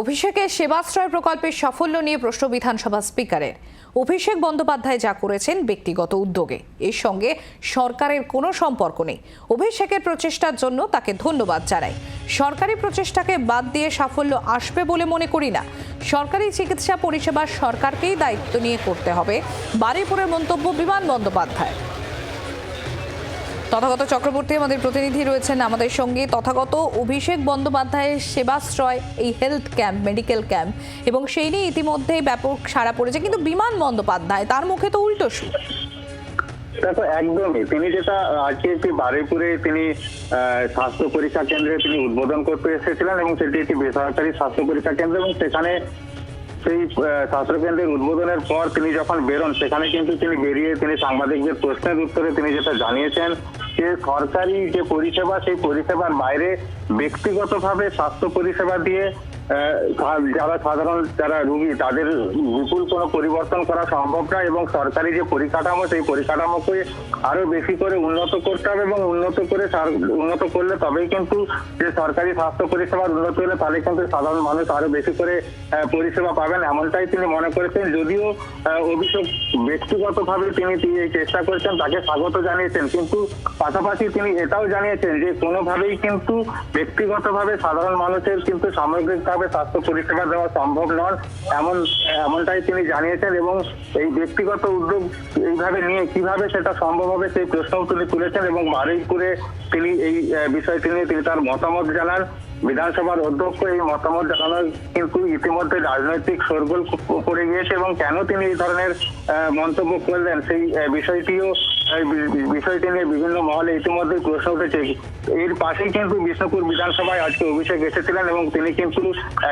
অভিষেকের সেবাশ্রয় প্রকল্পের সাফল্য নিয়ে প্রশ্ন বিধানসভা স্পিকারের। অভিষেক বন্দ্যোপাধ্যায় যা করেছেন ব্যক্তিগত উদ্যোগে। এর সঙ্গে সরকারের কোনো সম্পর্ক নেই। অভিষেকের প্রচেষ্টার জন্য তাকে ধন্যবাদ জানাই। সরকারি প্রচেষ্টাকে বাদ দিয়ে সাফল্য আসবে বলে মনে করি না। সরকারি চিকিৎসা পরিষেবা সরকারকেই দায়িত্ব নিয়ে করতে হবে। বারুইপুরের মন্তব্য বিমান বন্দ্যোপাধ্যায় তথাগত চক্রবর্তী আমাদের প্রতিনিধি রয়েছেন আমাদের সঙ্গে। তথাগত অভিষেক বন্দ্যোপাধ্যায়ের সেবাশ্রয় এই হেলথ ক্যাম্প, মেডিকেল ক্যাম্প, এবং সেই নিয়ে ইতিমধ্যেই ব্যাপক সাড়া পড়েছে। কিন্তু বিমান বন্দ্যোপাধ্যায়, তার মুখে তো উল্টো সুর। দেখো, একদমই। তিনি যেটা আজকে একটি বারুইপুরে তিনি স্বাস্থ্য পরীক্ষা কেন্দ্রে তিনি উদ্বোধন করতে এসেছিলেন এবং সেটি একটি বেসরকারি স্বাস্থ্য পরীক্ষা কেন্দ্র এবং সেখানে সেই স্বাস্থ্য কেন্দ্রের উদ্বোধনের পর তিনি যখন বেরোন, সেখানে কিন্তু তিনি বেরিয়ে তিনি সাংবাদিকদের প্রশ্নের উত্তরে তিনি যেটা জানিয়েছেন যে সরকারি যে পরিষেবা সেই পরিষেবার বাইরে ব্যক্তিগতভাবে স্বাস্থ্য পরিষেবা দিয়ে যারা সাধারণ যারা রুগী, তাদের বিপুল কোনো পরিবর্তন করা সম্ভব না এবং সরকারি যে পরিকাঠামো, সেই পরিকাঠামোকে আরও বেশি করে উন্নত করতে হবে এবং উন্নত করে উন্নত করলে তবেই কিন্তু যে সরকারি স্বাস্থ্য পরিষেবার উন্নত হলে তাহলে কিন্তু সাধারণ মানুষ আরও বেশি করে পরিষেবা পাবেন। এমনটাই তিনি মনে করেছেন। যদিও অভিযোগ ব্যক্তিগতভাবে তিনি তিনি এই চেষ্টা করেছেন, তাকে স্বাগত জানিয়েছেন। কিন্তু পাশাপাশি তিনি এটাও জানিয়েছেন যে কোনোভাবেই কিন্তু ব্যক্তিগতভাবে সাধারণ মানুষের কিন্তু সামগ্রিকভাবে স্বাস্থ্য পরিষেবা দেওয়া সম্ভব নন এমন, এমনটাই তিনি জানিয়েছেন এবং এই ব্যক্তিগত উদ্যোগ এইভাবে নিয়ে কীভাবে সেটা সম্ভব হবে সেই প্রশ্নও তিনি তুলেছেন এবং বারুইপুরে তিনি এই বিষয়টি নিয়ে তিনি তার মতামত জানান। বিধানসভার অধ্যক্ষ এই মতামত জানানোর কিন্তু ইতিমধ্যে রাজনৈতিক শোরগোল পড়ে গিয়েছে এবং কেন তিনি এই ধরনের মন্তব্য করলেন সেই বিষয়টিও বিষয়টি নিয়ে বিভিন্ন মহলে ইতিমধ্যে প্রশ্ন উঠেছে। এর পাশেই কিন্তু বিষ্ণুপুর বিধানসভায় আজকে অভিষেক এসেছিলেন এবং তিনি কিন্তু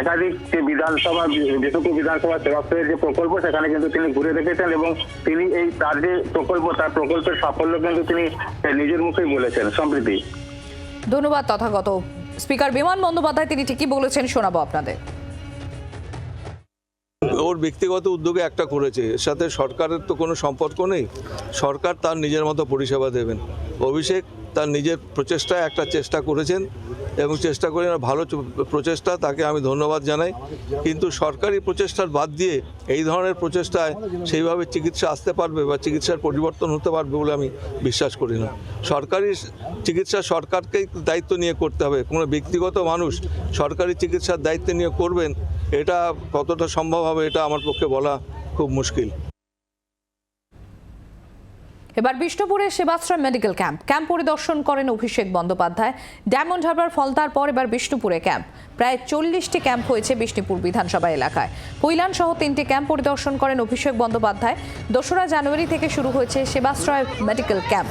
একাধিক যে বিধানসভা, বিষ্ণুপুর বিধানসভা সেবাশ্রয়ের যে প্রকল্প, সেখানে কিন্তু তিনি ঘুরে দেখেছেন এবং তিনি এই, তার যে প্রকল্প, তার প্রকল্পের সাফল্য কিন্তু তিনি নিজের মুখেই বলেছেন, সম্প্রীতি। ধন্যবাদ তথাগত। স্পিকার বিমান বন্দ্যোপাধ্যায়, তিনি ঠিকই বলেছেন, শোনাবো আপনাদের। ওর ব্যক্তিগত উদ্যোগে একটা করেছে। এর সাথে সরকারের তো কোনো সম্পর্ক নেই। সরকার তার নিজের মতো পরিষেবা দেবেন। অভিষেক তার নিজের প্রচেষ্টায় একটা চেষ্টা করেছেন এবং চেষ্টা করে ভালো প্রচেষ্টা তাকে আমি ধন্যবাদ জানাই। কিন্তু সরকারি প্রচেষ্টার বাদ দিয়ে এই ধরনের প্রচেষ্টায় সেইভাবে চিকিৎসা আসতে পারবে বা চিকিৎসার পরিবর্তন হতে পারবে বলে আমি বিশ্বাস করি না। সরকারি চিকিৎসা সরকারকেই দায়িত্ব নিয়ে করতে হবে। কোনো ব্যক্তিগত মানুষ সরকারি চিকিৎসার দায়িত্ব নিয়ে করবেন এটা কতটা সম্ভব হবে এটা আমার পক্ষে বলা খুব মুশকিল। এবার বিষ্ণুপুরের সেবাশ্রয় মেডিকেল ক্যাম্প। ক্যাম্প পরিদর্শন করেন অভিষেক বন্দ্যোপাধ্যায়। ডায়মন্ড হারবার ফলতার পর এবার বিষ্ণুপুরে ক্যাম্প। প্রায় চল্লিশটি ক্যাম্প হয়েছে বিষ্ণুপুর বিধানসভা এলাকায়। কৈলান সহ তিনটি ক্যাম্প পরিদর্শন করেন অভিষেক বন্দ্যোপাধ্যায়। দোসরা জানুয়ারি থেকে শুরু হয়েছে সেবাশ্রয় মেডিকেল ক্যাম্প।